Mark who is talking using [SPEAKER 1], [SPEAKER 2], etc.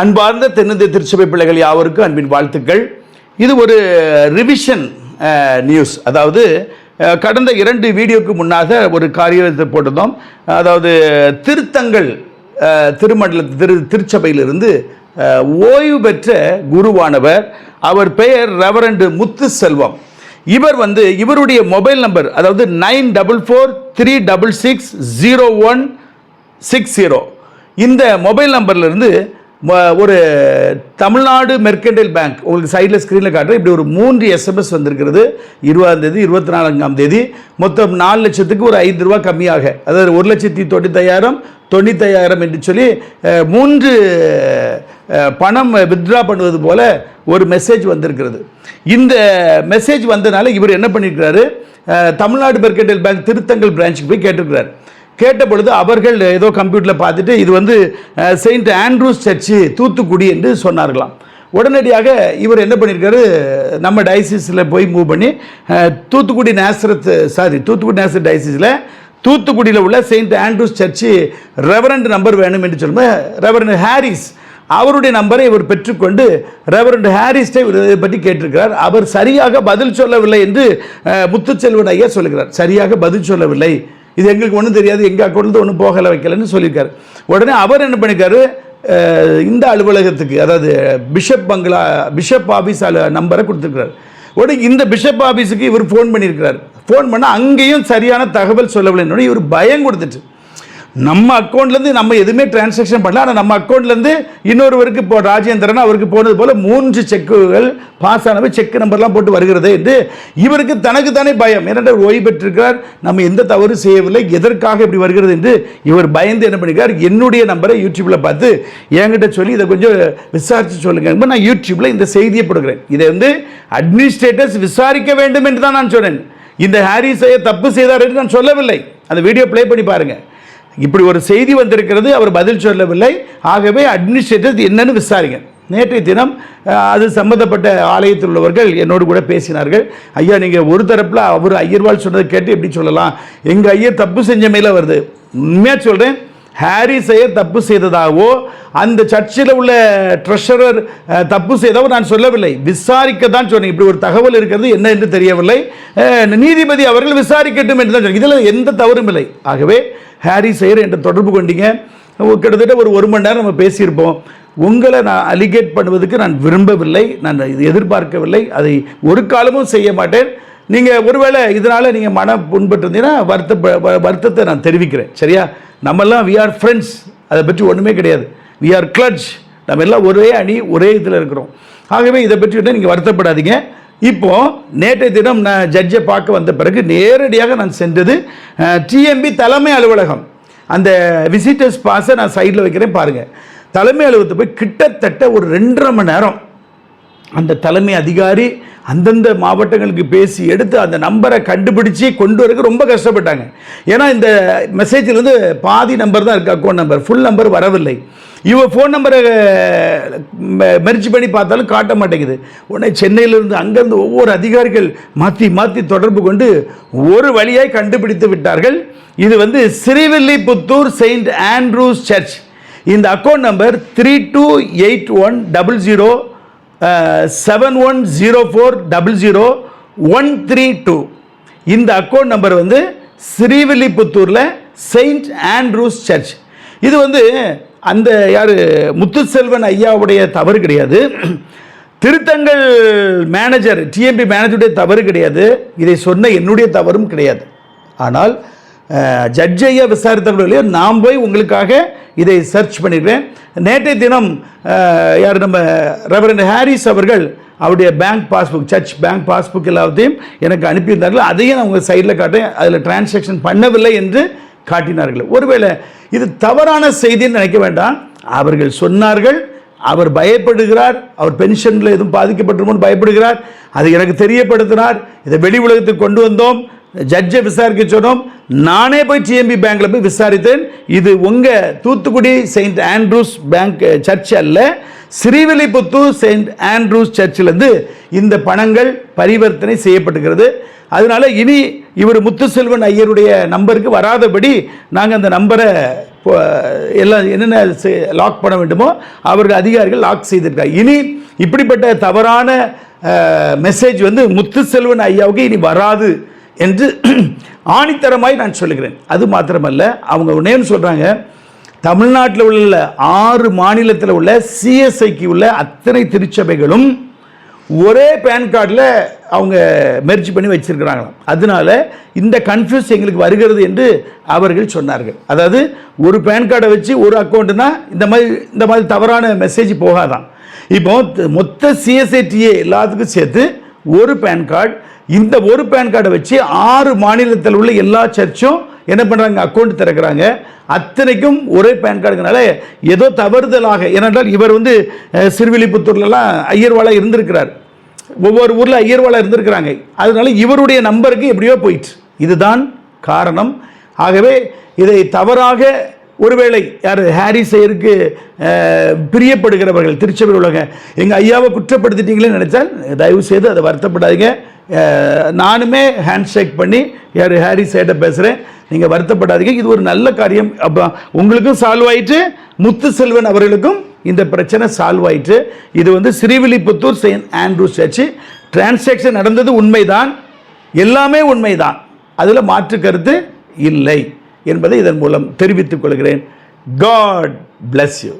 [SPEAKER 1] அன்பார்ந்த தென்னிந்திய திருச்சபை பிள்ளைகள் யாவருக்கும் அன்பின் வாழ்த்துக்கள். இது ஒரு ரிவிஷன் நியூஸ் அதாவது கடந்த இரண்டு வீடியோக்கு முன்னாக ஒரு காரியத்தை போட்டிருந்தோம். அதாவது திருத்தங்கள் திருமண்டல திரு திருச்சபையிலிருந்து ஓய்வு பெற்ற குருவானவர். அவர் பெயர் ரெவரண்டு முத்து செல்வம் இவர் வந்து இவருடைய மொபைல் நம்பர் அதாவது nine double four three double six zero one six zero இந்த மொபைல் நம்பர்லேருந்து ஒரு தமிழ்நாடு மெர்கண்டைல் பேங்க் உங்களுக்கு சைடில் ஸ்க்ரீனில் காட்டுறேன். இப்படி ஒரு மூன்று எஸ்எம்எஸ் வந்திருக்கிறது. இருபதாம் தேதி இருபத்தி நான்காம் தேதி. மொத்தம் நாலு லட்சத்துக்கு ஒரு ஐந்து ரூபா கம்மியாக. அதாவது ஒரு லட்சத்தி தொண்ணூத்தையாயிரம் தொண்ணூத்தையாயிரம் என்று சொல்லி மூன்று பணம் வித்ட்ரா பண்ணுவது போல ஒரு மெசேஜ் வந்திருக்கிறது. இந்த மெசேஜ் வந்தனால இவர் என்ன பண்ணியிருக்கிறாரு தமிழ்நாடு மெர்கண்டைல் பேங்க் திருத்தங்கல் பிரான்ச்சுக்கு போய் கேட்டிருக்கிறார். கேட்ட பொழுது அவர்கள் ஏதோ கம்ப்யூட்டரில் பார்த்துட்டு இது வந்து செயின்ட் ஆண்ட்ரூஸ் சர்ச்சு தூத்துக்குடி என்று சொன்னார்களாம். உடனடியாக இவர் என்ன பண்ணியிருக்காரு நம்ம டயசிஸில் போய் மூவ் பண்ணி தூத்துக்குடி நேசரத் சாரி தூத்துக்குடி நேசரத் டயசிஸில் தூத்துக்குடியில் உள்ள Saint Andrew's Church reverend number வேணும் என்று சொல்லும்போது ரெவரண்ட் ஹாரிஸ் அவருடைய நம்பரை இவர் பெற்றுக்கொண்டு ரெவரண்ட் ஹாரிஸ்டை இவர் இதை பற்றி கேட்டிருக்கிறார். அவர் சரியாக பதில் சொல்லவில்லை என்று முத்துச்செல்வன் ஐயா சொல்லுகிறார். சரியாக பதில் சொல்லவில்லை. இது எங்களுக்கு ஒன்றும் தெரியாது எங்கள் அக்கௌண்ட்லேருந்து ஒன்றும் போகலை வைக்கலைன்னு சொல்லியிருக்காரு. உடனே அவர் என்ன பண்ணியிருக்காரு? இந்த அலுவலகத்துக்கு அதாவது பிஷப் பங்களா பிஷப் ஆஃபீஸ் நம்பரை கொடுத்துருக்கிறார். உடனே இந்த பிஷப் ஆஃபீஸுக்கு இவர் ஃபோன் பண்ணியிருக்கிறார். ஃபோன் பண்ணால் அங்கேயும் சரியான தகவல் சொல்லவில்லை. இவர் பயம் கொடுத்துட்டு நம்ம அக்கௌண்ட்லேருந்து நம்ம எதுவுமே டிரான்சாக்ஷன் பண்ணல. ஆனால் நம்ம அக்கௌண்ட்லேருந்து இன்னொருவருக்கு இப்போ ராஜேந்திரன் அவருக்கு போனது போல் மூன்று செக்குகள் பாஸ் ஆனவை செக் நம்பர்லாம் போட்டு வருகிறது என்று இவருக்கு தனக்கு தானே பயம். ஏனென்றால் ஓய்வு பெற்றிருக்கிறார். நம்ம எந்த தவறு செய்யவில்லை. எதற்காக இப்படி வருகிறது என்று இவர் பயந்து என்ன பண்ணிருக்கார்? என்னுடைய நம்பரை யூடியூப்பில் பார்த்து என்கிட்ட சொல்லி இதை கொஞ்சம் விசாரித்து சொல்லுங்க. நான் யூடியூப்பில் இந்த செய்தியை போடுகிறேன். இதை வந்து அட்மினிஸ்ட்ரேட்டர்ஸ் விசாரிக்க வேண்டும் என்று தான் நான் சொன்னேன். இந்த ஹாரிஸை தப்பு செய்தார் என்று நான் சொல்லவில்லை. அந்த வீடியோ ப்ளே பண்ணி பாருங்கள் இப்படி ஒரு செய்தி வந்திருக்கிறது அவர் பதில் சொல்லவில்லை. ஆகவே அட்மினிஸ்ட்ரேட்டர் என்னன்னு விசாரிங்க. நேற்றைய தினம் அது சம்பந்தப்பட்ட ஆலயத்தில் உள்ளவர்கள் என்னோடு கூட பேசினார்கள். ஐயா நீங்கள் ஒரு தரப்பில் அவர் ஐயர்வாள் சொன்னதை கேட்டு எப்படி சொல்லலாம்? எங்கள் ஐயர் தப்பு செஞ்ச மேலே வருது. உண்மையாக சொல்கிறேன் ஹாரி செய்யர் தப்பு செய்ததாகவோ அந்த சர்ச்சில் உள்ள ட்ரெஷரர் தப்பு செய்தவோ நான் சொல்லவில்லை. விசாரிக்க தான் சொன்னேன். இப்படி ஒரு தகவல் இருக்கிறது என்ன என்று தெரியவில்லை. நீதிபதி அவர்கள் விசாரிக்கட்டும் என்று தான் சொன்னேன். இதில் எந்த தவறும் இல்லை. ஆகவே ஹாரி செய்யர் என்று தொடர்பு கொண்டீங்க. கிட்டத்தட்ட ஒரு ஒரு மணி நேரம் நம்ம பேசியிருப்போம். உங்களை நான் அலிகேட் பண்ணுவதற்கு நான் விரும்பவில்லை. நான் இது எதிர்பார்க்கவில்லை. அதை ஒரு காலமும் செய்ய மாட்டேன். நீங்கள் ஒருவேளை இதனால் நீங்கள் மன புண்பட்டிருந்தீங்கன்னா வருத்த வருத்தத்தை நான் தெரிவிக்கிறேன். சரியா? நம்மெல்லாம் வி ஆர் ஃப்ரெண்ட்ஸ் அதை பற்றி ஒன்றுமே கிடையாது. வி ஆர் கிளட்ச் நம்ம எல்லாம் ஒரே அணி ஒரே இதில் இருக்கிறோம். ஆகவே இதை பற்றி நீங்கள் வருத்தப்படாதீங்க. இப்போது நேற்றைய தினம் நான் ஜட்ஜை பார்க்க வந்த பிறகு நேரடியாக நான் சென்றது டிஎம்பி தலைமை அலுவலகம். அந்த விசிட்டர்ஸ் பாஸை நான் சைடில் வைக்கிறேன் பாருங்கள் தலைமை அலுவலகத்தை போய் கிட்டத்தட்ட ஒரு ரெண்டரை மணி நேரம் அந்த தலைமை அதிகாரி அந்தந்த மாவட்டங்களுக்கு பேசி எடுத்து அந்த நம்பரை கண்டுபிடிச்சி கொண்டு வரக்கு ரொம்ப கஷ்டப்பட்டாங்க. ஏன்னா இந்த மெசேஜ்லேருந்து பாதி நம்பர் தான் இருக்குது அக்கௌண்ட் நம்பர் ஃபுல் நம்பர் வரவில்லை. இவன் ஃபோன் நம்பரை மெரிச்சு பண்ணி பார்த்தாலும் காட்ட மாட்டேங்குது. உடனே சென்னையிலிருந்து அங்கேருந்து ஒவ்வொரு அதிகாரிகள் மாற்றி மாற்றி தொடர்பு கொண்டு ஒரு வழியாய் கண்டுபிடித்து விட்டார்கள். இது வந்து ஸ்ரீவில்லிபுத்தூர் செயின்ட் ஆண்ட்ரூஸ் சர்ச் இந்த account number three two eight one double zero seven one zero four double zero one three two இந்த அக்கௌண்ட் நம்பர் வந்து ஸ்ரீவில்லிபுத்தூரில் செயின்ட் ஆண்ட்ரூஸ் சர்ச் இது வந்து அந்த யார் முத்துச்செல்வன் ஐயாவுடைய தவறு கிடையாது. திருத்தங்கள் மேனேஜர் டிஎம்பி மேனேஜருடைய தவறு கிடையாது. இதை சொன்ன என்னுடைய தவறும் கிடையாது. ஆனால் ஜட்ஜையை ஐயா இல்லையோ நான் போய் உங்களுக்காக இதை சர்ச் பண்ணிடுவேன். நேற்றைய தினம் யார் நம்ம ரெவரண்ட் ஹாரிஸ் அவர்கள் அவருடைய bank passbook church bank passbook எல்லாத்தையும் எனக்கு அனுப்பியிருந்தார்கள். அதையும் நான் உங்கள் சைடில் காட்டேன் அதில் டிரான்சாக்ஷன் பண்ணவில்லை என்று காட்டினார்கள். ஒருவேளை இது தவறான செய்தின்னு நினைக்க வேண்டாம். அவர்கள் சொன்னார்கள் அவர் பயப்படுகிறார் அவர் பென்ஷனில் எதுவும் பாதிக்கப்பட்டிருமோன்னு பயப்படுகிறார் அது எனக்கு தெரியப்படுத்தினார். இதை வெளி உலகத்துக்கு கொண்டு வந்தோம். ஜட்ஜை விசாரிக்க சொன்னோம். நானே போய் டிஎம்பி பேங்க்ல போய் விசாரித்தேன். இது உங்கள் Thoothukudi Saint Andrew's bank church அல்ல. ஸ்ரீவில்லிபுத்தூர் செயின்ட் ஆண்ட்ரூஸ் சர்ச்சிலேருந்து இந்த பணங்கள் பரிவர்த்தனை செய்யப்பட்டுகிறது. அதனால இனி இவர் முத்துசெல்வன் ஐயருடைய நம்பருக்கு வராதபடி நாங்கள் அந்த நம்பரை இப்போ எல்லாம் என்னென்ன லாக் பண்ண வேண்டுமோ அவர்கள் அதிகாரிகள் லாக் செய்திருக்காங்க. இனி இப்படிப்பட்ட தவறான மெசேஜ் வந்து முத்துசெல்வன் ஐயாவுக்கு இனி வராது. என்று ஆணித்தரமாய் நான் சொல்லுகிறேன். அது மாத்திரமல்ல அவங்க ஒன்னேன்னு சொல்கிறாங்க தமிழ்நாட்டில் உள்ள ஆறு மாநிலத்தில் உள்ள சிஎஸ்ஐக்கு உள்ள அத்தனை திருச்சபைகளும் ஒரே பேன் கார்டில் அவங்க மெர்ஜ் பண்ணி வச்சுருக்கிறாங்களாம். அதனால இந்த கன்ஃபியூஸ் எங்களுக்கு வருகிறது என்று அவர்கள் சொன்னார்கள். அதாவது ஒரு பேன் கார்டை வச்சு ஒரு அக்கௌண்ட்னா இந்த மாதிரி இந்த மாதிரி தவறான மெசேஜ் போகாதான் இப்போ மொத்த சிஎஸ்ஐடிஏ எல்லாத்துக்கும் சேர்த்து ஒரு பேன் கார்டு இந்த ஒரு பேன் கார்டை வச்சு ஆறு மாநிலத்தில் உள்ள எல்லா சர்ச்சும் என்ன பண்ணுறாங்க அக்கௌண்ட் திறக்கிறாங்க. அத்தனைக்கும் ஒரே பேன் கார்டுனால ஏதோ தவறுதலாக ஏனென்றால் இவர் வந்து அஹ், ஐயர்வாலாக இருந்திருக்கிறார். ஒவ்வொரு ஊரில் ஐயர்வாலாக இருந்திருக்கிறாங்க. அதனால இவருடைய நம்பருக்கு எப்படியோ போயிட்டு இதுதான் காரணம். ஆகவே இதை தவறாக ஒருவேளை யார் ஹாரி ஐயருக்கு பிரியப்படுகிறவர்கள் திருச்சபை உலக எங்கள் ஐயாவை குற்றப்படுத்திட்டீங்களேன்னு நினச்சால் தயவு செய்து அதை வருத்தப்படாதீங்க. நானுமே ஹேண்ட் ஷேக் பண்ணி யார் ஹாரி ஐயிட்ட பேசுகிறேன் நீங்கள் வருத்தப்படாதீங்க. இது ஒரு நல்ல காரியம். அப்போ உங்களுக்கும் சால்வ் ஆயிட்டு முத்து செல்வன் அவர்களுக்கும் இந்த பிரச்சனை சால்வ் ஆயிட்டு இது வந்து Srivilliputhur Saint Andrew church. Transaction நடந்தது உண்மைதான். எல்லாமே உண்மைதான். அதில் மாற்று கருத்து இல்லை. என்பதை இதன் மூலம் தெரிவித்துக் கொள்கிறேன். God bless you